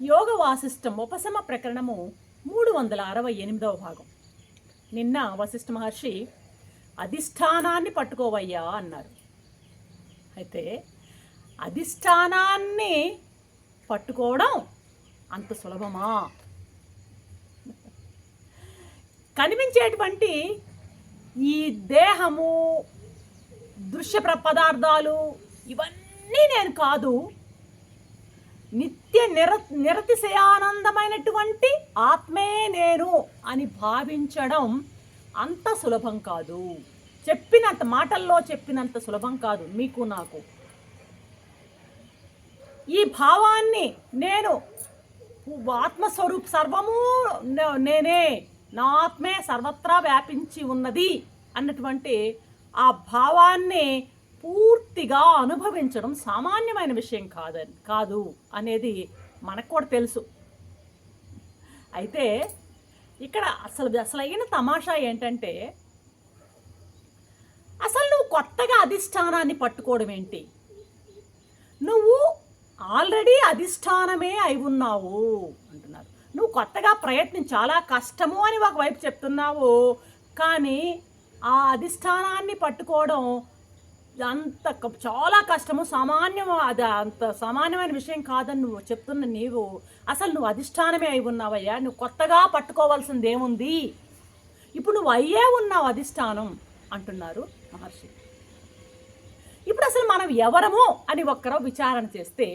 యోగ వాసిష్టం ఉపశమ ప్రకరణము మూడు వందల అరవై ఎనిమిదవ భాగం. నిన్న వశిష్ఠ మహర్షి అధిష్టానాన్ని పట్టుకోవయ్యా అన్నారు. అయితే అధిష్టానాన్ని పట్టుకోవడం అంత సులభమా? కనిపించేటువంటి ఈ దేహము దృశ్య పదార్థాలు ఇవన్నీ నేను కాదు నిత్య నిర నిరతిశయానందమైనటువంటి ఆత్మే నేను అని భావించడం అంత సులభం కాదు. చెప్పినంత మాటల్లో చెప్పినంత సులభం కాదు మీకు నాకు. ఈ భావాన్ని నేను ఆత్మస్వరూప్ సర్వము నేనే నా ఆత్మే సర్వత్రా వ్యాపించి ఉన్నది అన్నటువంటి ఆ భావాన్ని పూర్తిగా అనుభవించడం సామాన్యమైన విషయం కాదని కాదు అనేది మనకు కూడా తెలుసు. అయితే ఇక్కడ అసలు అసలైన తమాషా ఏంటంటే అసలు నువ్వు కొత్తగా అధిష్టానాన్ని పట్టుకోవడం ఏంటి? నువ్వు ఆల్రెడీ అధిష్టానమే అయి ఉన్నావు అంటున్నారు. నువ్వు కొత్తగా ప్రయత్నం చాలా కష్టము అని ఒకవైపు చెప్తున్నావు కానీ ఆ అధిష్టానాన్ని పట్టుకోవడం అంత చాలా కష్టము. సామాన్యం అది అంత సామాన్యమైన విషయం కాదని నువ్వు చెప్తున్న నీవు అసలు నువ్వు అధిష్టానమే అయి ఉన్నావయ్యా. నువ్వు కొత్తగా పట్టుకోవాల్సింది ఏముంది ఇప్పుడు నువ్వు అయ్యే ఉన్నావు అధిష్టానం అంటున్నారు మహర్షి. ఇప్పుడు అసలు మనం ఎవరము అని ఒక్కరో విచారణ చేస్తే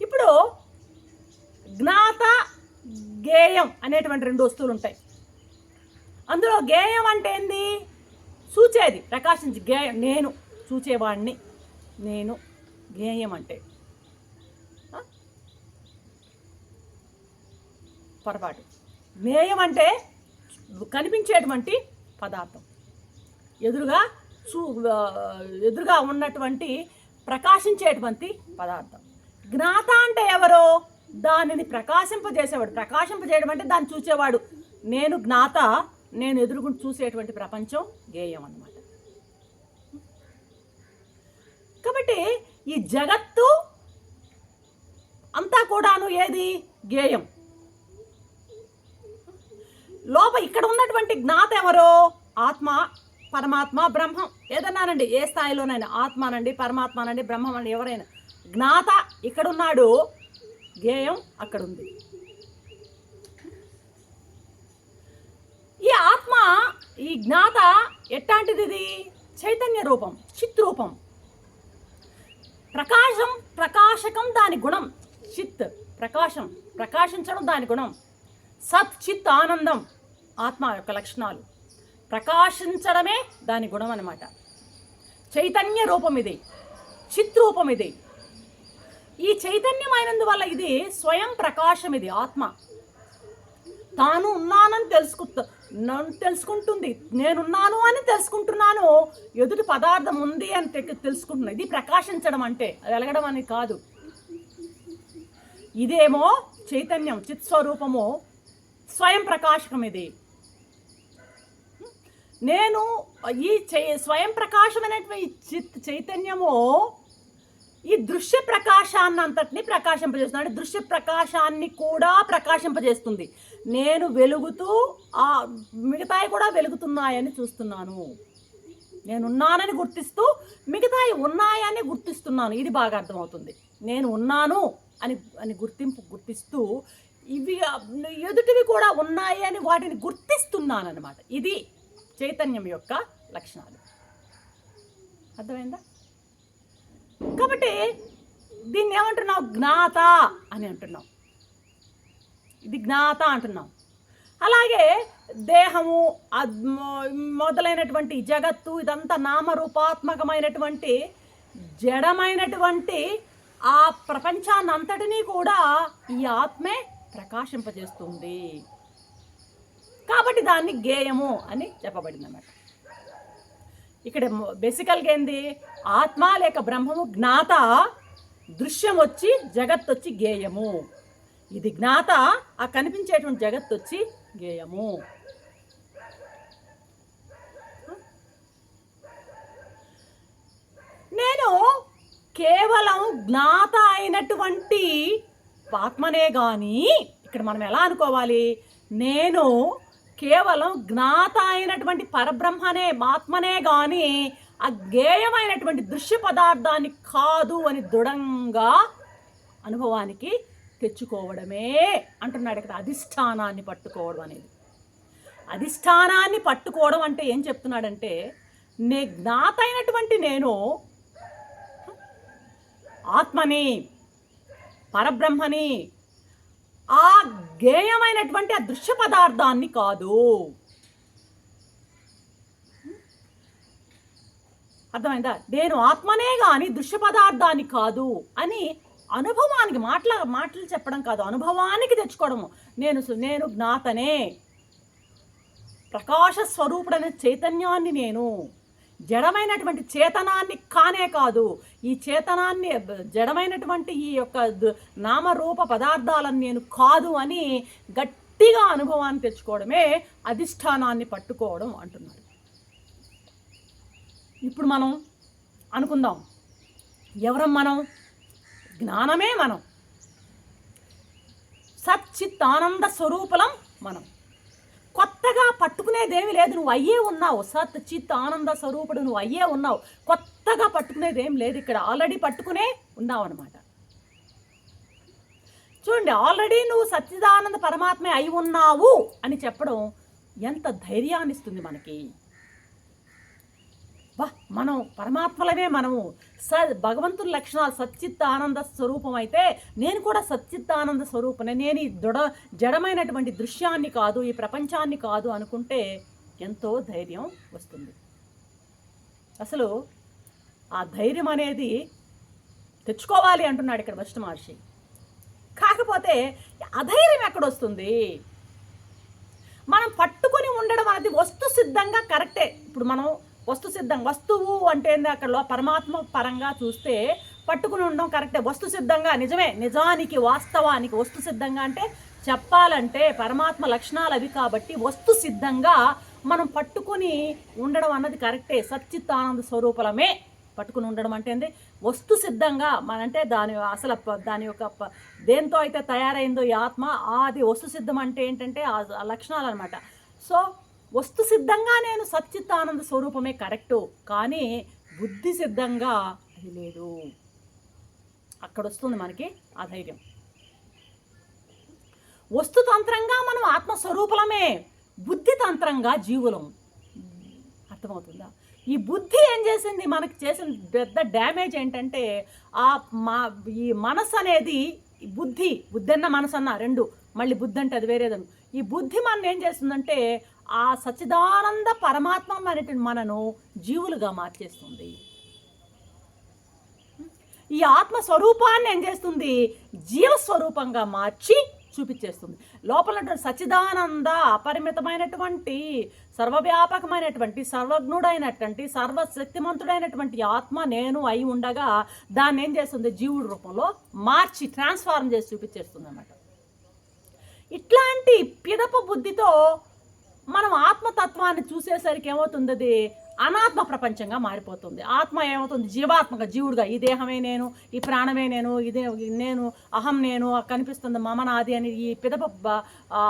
ఇప్పుడు జ్ఞాత గేయం అనేటువంటి రెండు వస్తువులు ఉంటాయి అందులో గేయం అంటే ఏంది? చూసేది. ప్రకాశించి గేయం నేను చూచేవాడిని నేను గేయం అంటే పొరపాటు. జ్ఞేయం అంటే కనిపించేటువంటి పదార్థం. ఎదురుగా చూ ఎదురుగా ఉన్నటువంటి ప్రకాశించేటువంటి పదార్థం. జ్ఞాత అంటే ఎవరో? దానిని ప్రకాశింపజేసేవాడు. ప్రకాశింపజేయడం అంటే దాన్ని చూసేవాడు. నేను జ్ఞాత నేను ఎదురుగుంటూ చూసేటువంటి ప్రపంచం గేయం అన్నమాట కాబట్టి ఈ జగత్తు అంతా కూడాను ఏది? గేయం. లోప ఇక్కడ ఉన్నటువంటి జ్ఞాత ఎవరో? ఆత్మ పరమాత్మ బ్రహ్మం. ఏదన్నానండి? ఏ స్థాయిలోనైనా ఆత్మనండి పరమాత్మనండి బ్రహ్మం అని ఎవరైనా. జ్ఞాత ఇక్కడున్నాడు గేయం అక్కడ ఉంది ఈ ఆత్మ ఈ జ్ఞాత ఎట్లాంటిది ఇది చైతన్య రూపం చిత్ రూపం. ప్రకాశం ప్రకాశకం దాని గుణం. చిత్ ప్రకాశం ప్రకాశించడం దాని గుణం. సత్ చిత్ ఆనందం ఆత్మ యొక్క లక్షణాలు. ప్రకాశించడమే దాని గుణం అన్నమాట. చైతన్య రూపం ఇది. చిత్ రూపం ఇది. ఈ చైతన్యమైనందువల్ల ఇది స్వయం ప్రకాశం ఇది ఆత్మ. తాను ఉన్నానని తెలుసుకు నన్ను తెలుసుకుంటుంది. నేనున్నాను అని తెలుసుకుంటున్నాను. ఎదుటి పదార్థం ఉంది అని తెలుసుకుంటున్నాను ఇది ప్రకాశించడం అంటే వెలగడం అని కాదు. ఇదేమో చైతన్యం చిత్స్వరూపము స్వయం ప్రకాశకం ఇది. నేను ఈ చై స్వయం ప్రకాశం అనేటువంటి చిత్ చైతన్యము ఈ దృశ్య ప్రకాశాన్ని అంతటిని ప్రకాశింపజేస్తుంది. అంటే దృశ్య ప్రకాశాన్ని కూడా ప్రకాశింపజేస్తుంది. నేను వెలుగుతూ ఆ మిగతాయి కూడా వెలుగుతున్నాయని చూస్తున్నాను. నేనున్నానని గుర్తిస్తూ మిగతాయి ఉన్నాయని గుర్తిస్తున్నాను. ఇది బాగా అర్థమవుతుంది. నేను ఉన్నాను అని అని గుర్తింపు గుర్తిస్తూ ఇవి ఎదుటివి కూడా ఉన్నాయి అని వాటిని గుర్తిస్తున్నాను అనమాట ఇది చైతన్యం యొక్క లక్షణాలు. అర్థమైందా? కాబట్టి దీన్ని ఏమంటున్నావు జ్ఞాత అని అంటున్నావు. ఇది జ్ఞాత అంటున్నాం. అలాగే దేహము మొదలైనటువంటి జగత్తు ఇదంతా నామరూపాత్మకమైనటువంటి జడమైనటువంటి ఆ ప్రపంచాన్నంతటినీ కూడా ఈ ఆత్మే ప్రకాశింపజేస్తుంది. కాబట్టి దాన్ని గేయము అని చెప్పబడింది అన్నమాట ఇక్కడ బేసికల్గా ఏంది? ఆత్మ లేక బ్రహ్మము జ్ఞాత దృశ్యం వచ్చి జగత్ వచ్చి గేయము. ఇది జ్ఞాత ఆ కనిపించేటువంటి జగత్తు వచ్చి గేయము. నేను కేవలం జ్ఞాత అయినటువంటి ఆత్మనే కానీ ఇక్కడ మనం ఎలా అనుకోవాలి? నేను కేవలం జ్ఞాత అయినటువంటి పరబ్రహ్మనే ఆత్మనే కానీ ఆ దృశ్య పదార్థాన్ని కాదు అని దృఢంగా అనుభవానికి తెచ్చుకోవడమే అంటున్నాడు ఇక్కడ అధిష్టానాన్ని పట్టుకోవడం అనేది. అధిష్టానాన్ని పట్టుకోవడం అంటే ఏం చెప్తున్నాడంటే నే జ్ఞాత అయినటువంటి నేను ఆత్మని పరబ్రహ్మని ఆ గేయమైనటువంటి ఆ దృశ్య పదార్థాన్ని కాదు. అర్థమైందా? నేను ఆత్మనే కానీ దృశ్య పదార్థాన్ని కాదు అని అనుభవానికి మాటల మాటలు చెప్పడం కాదు. అనుభవానికి తెచ్చుకోవడము. నేను నేను జ్ఞాతనే. ప్రకాశ స్వరూపుడైన చైతన్యాన్ని నేను. జడమైనటువంటి చేతనాన్ని కానే కాదు. ఈ చేతనాన్ని జడమైనటువంటి ఈ యొక్క నామరూప పదార్థాలను నేను కాదు అని గట్టిగా అనుభవాన్ని తెచ్చుకోవడమే అధిష్టానాన్ని పట్టుకోవడం అంటున్నాడు. ఇప్పుడు మనం అనుకుందాం. ఎవరం మనం? జ్ఞానమే మనం. సచ్చిత్ ఆనంద స్వరూపలం మనం. కొత్తగా పట్టుకునేదేమి లేదు. నువ్వు అయ్యే ఉన్నావు. సత్ చిత్ ఆనంద స్వరూపుడు నువ్వు అయ్యే ఉన్నావు. కొత్తగా పట్టుకునేదేం లేదు. ఇక్కడ ఆల్రెడీ పట్టుకునే ఉన్నావు అనమాట చూడండి ఆల్రెడీ నువ్వు సచ్చిదానంద పరమాత్మే అయి ఉన్నావు అని చెప్పడం ఎంత ధైర్యాన్ని ఇస్తుంది మనకి. వా మనం పరమాత్మలమే మనము. స భగవంతుని లక్షణాలు సచ్చిత్త ఆనంద స్వరూపం అయితే నేను కూడా సచ్చిత్త ఆనంద స్వరూపమే నేను ఈ దృఢ జడమైనటువంటి దృశ్యాన్ని కాదు ఈ ప్రపంచాన్ని కాదు అనుకుంటే ఎంతో ధైర్యం వస్తుంది. అసలు ఆ ధైర్యం అనేది తెచ్చుకోవాలి అంటున్నాడు ఇక్కడ వశిష్ఠ మహర్షి. కాకపోతే అధైర్యం ఎక్కడొస్తుంది? మనం పట్టుకొని ఉండడం అనేది వస్తు సిద్ధంగా కరెక్టే. ఇప్పుడు మనం వస్తు సిద్ధం వస్తువు అంటే ఏంది? అక్కడ పరమాత్మ పరంగా చూస్తే పట్టుకుని ఉండడం కరెక్టే. వస్తు సిద్ధంగా నిజమే. నిజానికి వాస్తవానికి వస్తు సిద్ధంగా అంటే చెప్పాలంటే పరమాత్మ లక్షణాలు అవి కాబట్టి వస్తు సిద్ధంగా మనం పట్టుకుని ఉండడం అన్నది కరెక్టే. సచ్చిత్తానంద స్వరూపలమే పట్టుకుని ఉండడం అంటే ఏంది? వస్తు సిద్ధంగా మన అంటే దాని అసలు దాని యొక్క దేంతో అయితే తయారైందో ఈ ఆత్మ ఆది అది వస్తు సిద్ధం అంటే ఏంటంటే ఆ లక్షణాలు అనమాట సో వస్తు సిద్ధంగా నేను సచ్చిత్తానంద స్వరూపమే కరెక్టు కానీ బుద్ధి సిద్ధంగా అది లేదు. అక్కడ వస్తుంది మనకి ఆ ధైర్యం. వస్తుతంత్రంగా మనం ఆత్మస్వరూపులమే బుద్ధి తంత్రంగా జీవులం. అర్థమవుతుందా? ఈ బుద్ధి ఏం చేసింది? మనకి చేసిన పెద్ద డ్యామేజ్ ఏంటంటే ఆ మా ఈ మనసు అనేది బుద్ధి బుద్ధి అన్న మనసు అన్న రెండు మళ్ళీ బుద్ధి అంటే అది వేరేదను. ఈ బుద్ధి మనం ఏం చేస్తుందంటే ఆ సచిదానంద పరమాత్మ అనేటువంటి మనను జీవులుగా మార్చేస్తుంది. ఈ ఆత్మ స్వరూపాన్ని ఏం చేస్తుంది? జీవస్వరూపంగా మార్చి చూపించేస్తుంది. లోపల సచిదానంద అపరిమితమైనటువంటి సర్వవ్యాపకమైనటువంటి సర్వజ్ఞుడైనటువంటి సర్వశక్తిమంతుడైనటువంటి ఆత్మ నేను అయి ఉండగా దాన్ని ఏం చేస్తుంది? జీవుడి రూపంలో మార్చి ట్రాన్స్ఫార్మ్ చేసి చూపించేస్తుంది అన్నమాట. ఇట్లాంటి పిదప బుద్ధితో మనం ఆత్మతత్వాన్ని చూసేసరికి ఏమవుతుంది అది అనాత్మ ప్రపంచంగా మారిపోతుంది. ఆత్మ ఏమవుతుంది? జీవాత్మక జీవుడుగా ఈ దేహమే నేను ఈ ప్రాణమే నేను ఇదే నేను అహం నేను కనిపిస్తుంది మమ నాది అని ఈ పిదప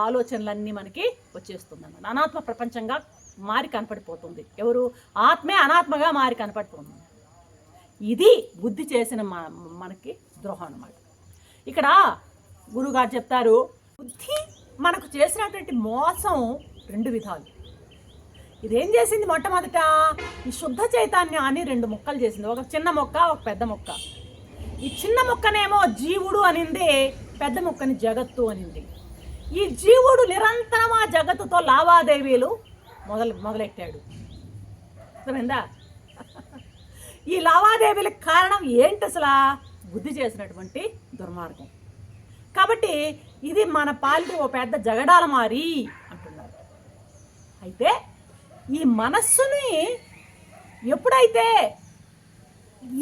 ఆలోచనలన్నీ మనకి వచ్చేస్తుంది అన్నమాట అనాత్మ ప్రపంచంగా మారి కనపడిపోతుంది. ఎవరు? ఆత్మే అనాత్మగా మారి కనపడుతుంది ఇది బుద్ధి చేసిన మ- మనకి ద్రోహం అనమాట ఇక్కడ గురుగారు చెప్తారు బుద్ధి మనకు చేసినటువంటి మోసం రెండు విధాలు. ఇదేం చేసింది మొట్టమొదట? ఈ శుద్ధ చైతన్యాన్ని రెండు ముక్కలు చేసింది. ఒక చిన్న మొక్క ఒక పెద్ద మొక్క. ఈ చిన్న మొక్కనేమో జీవుడు అనింది పెద్ద మొక్కని జగత్తు అనింది. ఈ జీవుడు నిరంతరం ఆ జగత్తుతో లావాదేవీలు మొదలు మొదలెట్టాడు. అర్థమైందా? ఈ లావాదేవీలకు కారణం ఏంటి అసలు? బుద్ధి చేసినటువంటి దుర్మార్గం. కాబట్టి ఇది మన పాలిటి ఓ పెద్ద జగడాల మారి అయితే ఈ మనస్సుని ఎప్పుడైతే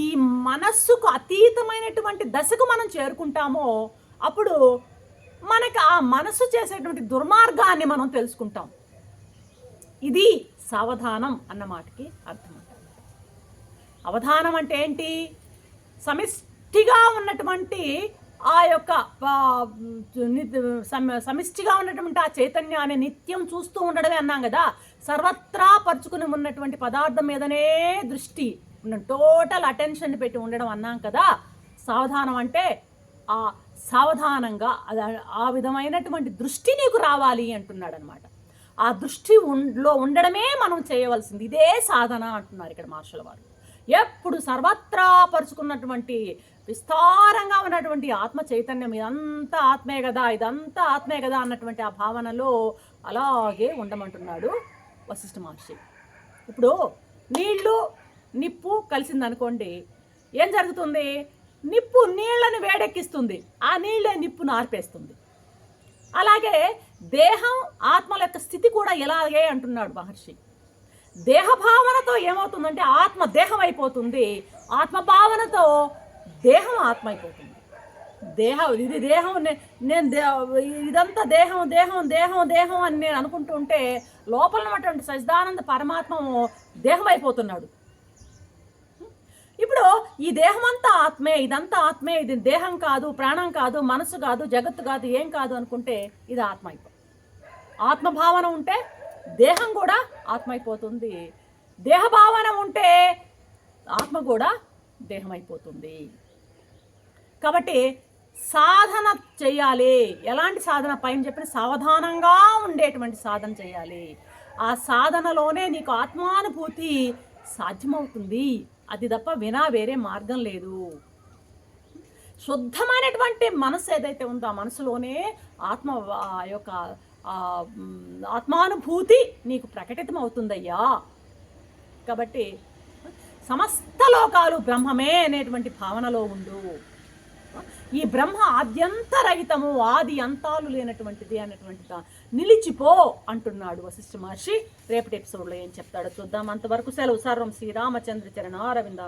ఈ మనస్సుకు అతీతమైనటువంటి దశకు మనం చేరుకుంటామో అప్పుడు మనకు ఆ మనస్సు చేసేటువంటి దుర్మార్గాన్ని మనం తెలుసుకుంటాం. ఇది సావధానం అన్న మాటకి అర్థం అవధానం అంటే ఏంటి? సమిష్టిగా ఉన్నటువంటి ఆ యొక్క సమిష్టిగా ఉన్నటువంటి ఆ చైతన్యాన్ని నిత్యం చూస్తూ ఉండడమే అన్నాం కదా. సర్వత్రా పరుచుకుని ఉన్నటువంటి పదార్థం మీదనే దృష్టి ఉన్న టోటల్ అటెన్షన్ పెట్టి ఉండడం అన్నాం కదా. సావధానం అంటే ఆ సావధానంగా ఆ విధమైనటువంటి దృష్టి నీకు రావాలి అంటున్నాడు అనమాట ఆ దృష్టి లో ఉండడమే మనం చేయవలసింది. ఇదే సాధన అంటున్నారు ఇక్కడ మార్షల్ వారు. ఎప్పుడు సర్వత్రా పరుచుకున్నటువంటి విస్తారంగా ఉన్నటువంటి ఆత్మ చైతన్యం ఇదంతా ఆత్మే కదా ఇదంతా ఆత్మే కదా అన్నటువంటి ఆ భావనలో అలాగే ఉండమంటున్నాడు వశిష్ఠ మహర్షి. ఇప్పుడు నీళ్ళు నిప్పు కలిసిందనుకోండి ఏం జరుగుతుంది? నిప్పు నీళ్ళను వేడెక్కిస్తుంది. ఆ నీళ్ళే నిప్పును ఆర్పేస్తుంది. అలాగే దేహం ఆత్మల యొక్క స్థితి కూడా ఇలాగే అంటున్నాడు మహర్షి. దేహభావనతో ఏమవుతుందంటే ఆత్మ దేహం అయిపోతుంది. ఆత్మభావనతో దేహం ఆత్మ అయిపోతుంది దేహం ఇది దేహం నేను ఇదంతా దేహం దేహం దేహం దేహం అని నేను అనుకుంటూ ఉంటే లోపల ఉన్నటువంటి సచిదానంద పరమాత్మము దేహం అయిపోతున్నాడు ఇప్పుడు ఈ దేహం అంతా ఆత్మే ఇదంతా ఆత్మే ఇది దేహం కాదు ప్రాణం కాదు మనసు కాదు జగత్తు కాదు ఏం కాదు అనుకుంటే ఇది ఆత్మ అయిపోతుంది ఆత్మభావన ఉంటే దేహం కూడా ఆత్మ అయిపోతుంది దేహభావన ఉంటే ఆత్మ కూడా దేహం అయిపోతుంది కాబట్టి సాధన చేయాలి. ఎలాంటి సాధన? పైన చెప్పిన సావధానంగా ఉండేటువంటి సాధన చేయాలి. ఆ సాధనలోనే నీకు ఆత్మానుభూతి సాధ్యమవుతుంది. అది తప్ప వినా వేరే మార్గం లేదు. శుద్ధమైనటువంటి మనసు ఏదైతే ఉందో ఆ మనసులోనే ఆత్మ ఆ యొక్క ఆత్మానుభూతి నీకు ప్రకటితం అవుతుందయ్యా కాబట్టి సమస్త లోకాలు బ్రహ్మమే అనేటువంటి భావనలో ఉండు. ఈ బ్రహ్మ ఆద్యంతరహితము ఆది అంతాలు లేనటువంటిది అనేటువంటి నిలిచిపో అంటున్నాడు వశిష్ఠ మహర్షి. రేపటి ఎపిసోడ్లో ఏం చెప్తాడో చూద్దాం. అంతవరకు సెలవు. సర్వం శ్రీరామచంద్ర చరణ అరవింద